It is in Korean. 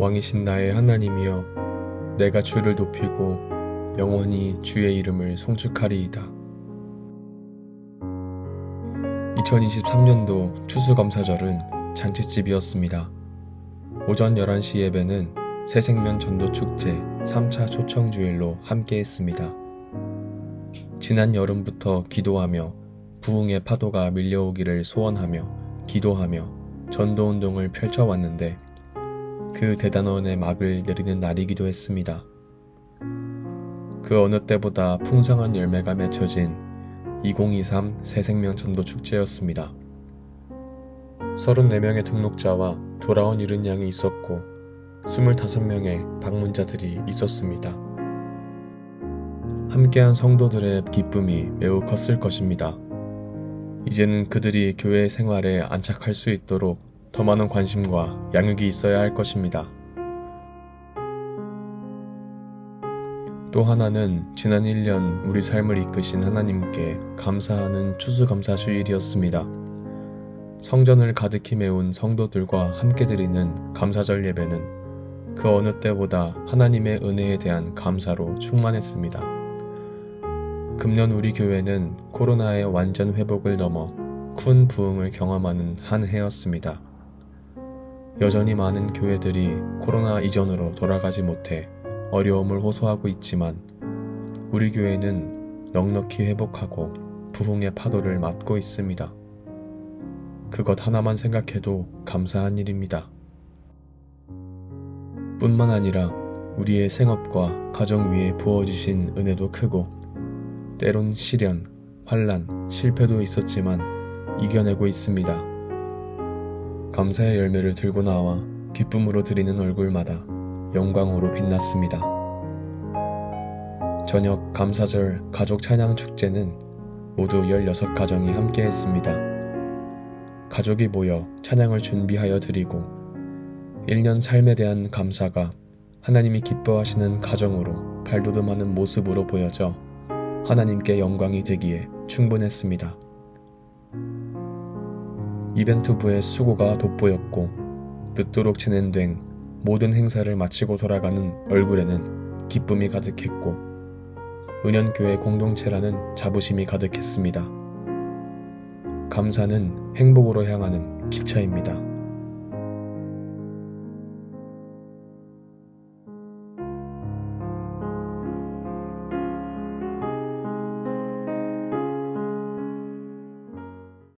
왕이신 나의 하나님이여 내가 주를 높이고 영원히 주의 이름을 송축하리이다. 2023년도 추수감사절은 잔치집이었습니다. 오전 11시 예배는 새생명 전도축제 3차 초청주일로 함께했습니다. 지난 여름부터 기도하며 부흥의 파도가 밀려오기를 소원하며 기도하며 전도운동을 펼쳐왔는데 그 대단원의 막을 내리는 날이기도 했습니다. 그 어느 때보다 풍성한 열매가 맺혀진 2023 새생명 전도 축제였습니다. 34명의 등록자와 돌아온 이른 양이 있었고 25명의 방문자들이 있었습니다. 함께한 성도들의 기쁨이 매우 컸을 것입니다. 이제는 그들이 교회 생활에 안착할 수 있도록 더 많은 관심과 양육이 있어야 할 것입니다. 또 하나는 지난 1년 우리 삶을 이끄신 하나님께 감사하는 추수감사주일이었습니다. 성전을 가득히 메운 성도들과 함께 드리는 감사절 예배는 그 어느 때보다 하나님의 은혜에 대한 감사로 충만했습니다. 금년 우리 교회는 코로나의 완전 회복을 넘어 큰 부흥을 경험하는 한 해였습니다. 여전히 많은 교회들이 코로나 이전으로 돌아가지 못해 어려움을 호소하고 있지만 우리 교회는 넉넉히 회복하고 부흥의 파도를 맞고 있습니다. 그것 하나만 생각해도 감사한 일입니다. 뿐만 아니라 우리의 생업과 가정 위에 부어지신 은혜도 크고 때론 시련, 환란, 실패도 있었지만 이겨내고 있습니다. 감사의 열매를 들고 나와 기쁨으로 드리는 얼굴마다 영광으로 빛났습니다. 저녁 감사절 가족 찬양 축제는 모두 16가정이 함께 했습니다. 가족이 모여 찬양을 준비하여 드리고 1년 삶에 대한 감사가 하나님이 기뻐하시는 가정으로 발돋움하는 모습으로 보여져 하나님께 영광이 되기에 충분했습니다. 이벤트부의 수고가 돋보였고 늦도록 진행된 모든 행사를 마치고 돌아가는 얼굴에는 기쁨이 가득했고 은연교회 공동체라는 자부심이 가득했습니다. 감사는 행복으로 향하는 기차입니다.